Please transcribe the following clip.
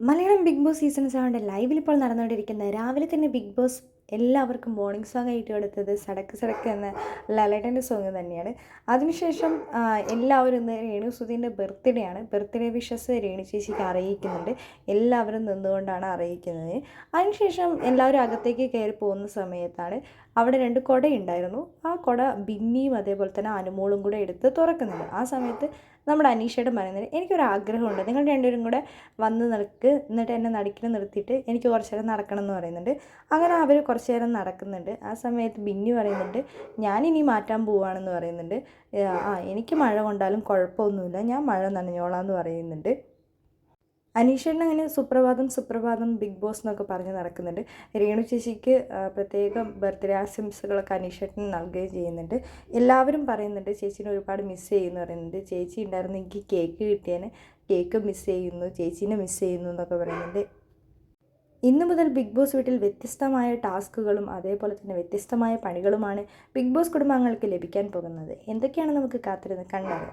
Malayalam Bigg Boss season സെവന്റെ ലൈവിൽ ഇപ്പോൾ നടന്നുകൊണ്ടിരിക്കുന്ന രാവിലെ തന്നെ ബിഗ് ബോസ് എല്ലാവർക്കും മോർണിംഗ് സോങ് ആയിട്ട് കൊടുത്തത് സടക്ക് സടക്ക് എന്ന ലലേട്ടന്റെ സോങ് തന്നെയാണ്. അതിനുശേഷം എല്ലാവരും ഇന്ന് രേണു സുധീന്റെ ബർത്ത്ഡേ ആണ്. ബർത്ത്ഡേ വിഷസ് രേണു ചേച്ചിക്ക് അറിയിക്കുന്നുണ്ട്. എല്ലാവരും നിന്നുകൊണ്ടാണ് അറിയിക്കുന്നത്. അതിനുശേഷം എല്ലാവരും അകത്തേക്ക് കയറി പോകുന്ന സമയത്താണ് അവിടെ രണ്ട് കുടയുണ്ടായിരുന്നു. ആ കുട ബിന്നിയും അതേപോലെ തന്നെ അനുമോളും കൂടെ എടുത്ത് തുറക്കുന്നുണ്ട്. ആ സമയത്ത് നമ്മുടെ അനീഷയുടെ പറയുന്നത് എനിക്കൊരു ആഗ്രഹമുണ്ട് നിങ്ങൾ രണ്ടുപേരും കൂടെ വന്ന് നിൽക്ക്. എന്നിട്ട് എന്നെ നടുക്കിൽ നിർത്തിയിട്ട് എനിക്ക് കുറച്ച് നടക്കണം എന്ന് പറയുന്നുണ്ട്. അങ്ങനെ അവർ കുറച്ച് നേരം നടക്കുന്നുണ്ട്. ആ സമയത്ത് ബിന്നി പറയുന്നുണ്ട് ഞാനിനി മാറ്റാൻ പോവുകയാണെന്ന് പറയുന്നുണ്ട്. ആ എനിക്ക് മഴ കൊണ്ടാലും കുഴപ്പമൊന്നുമില്ല. ഞാൻ മഴ നനഞ്ഞോളാം എന്ന് പറയുന്നുണ്ട്. അനീഷേട്ടൻ അങ്ങനെ സുപ്രഭാതം സുപ്രഭാതം ബിഗ് ബോസ് എന്നൊക്കെ പറഞ്ഞ് നടക്കുന്നുണ്ട്. രേണു ചേച്ചിക്ക് പ്രത്യേകം ബർത്ത്ഡേ ആശംസകളൊക്കെ അനീഷേട്ടൻ നൽകുകയും ചെയ്യുന്നുണ്ട്. എല്ലാവരും പറയുന്നുണ്ട് ചേച്ചീനെ ഒരുപാട് മിസ് ചെയ്യുന്നു പറയുന്നുണ്ട്. ചേച്ചി ഉണ്ടായിരുന്നെങ്കിൽ കേക്ക് കിട്ടിയേനെ. കേക്ക് മിസ് ചെയ്യുന്നു ചേച്ചീനെ മിസ് ചെയ്യുന്നു എന്നൊക്കെ പറയുന്നുണ്ട്. ഇന്നു മുതൽ ബിഗ് ബോസ് വീട്ടിൽ വ്യത്യസ്തമായ ടാസ്കുകളും അതേപോലെ തന്നെ വ്യത്യസ്തമായ പണികളുമാണ് ബിഗ് ബോസ് കുടുംബാംഗങ്ങൾക്ക് ലഭിക്കാൻ പോകുന്നത്. എന്തൊക്കെയാണ് നമുക്ക് കാത്തിരുന്ന് കണ്ടത്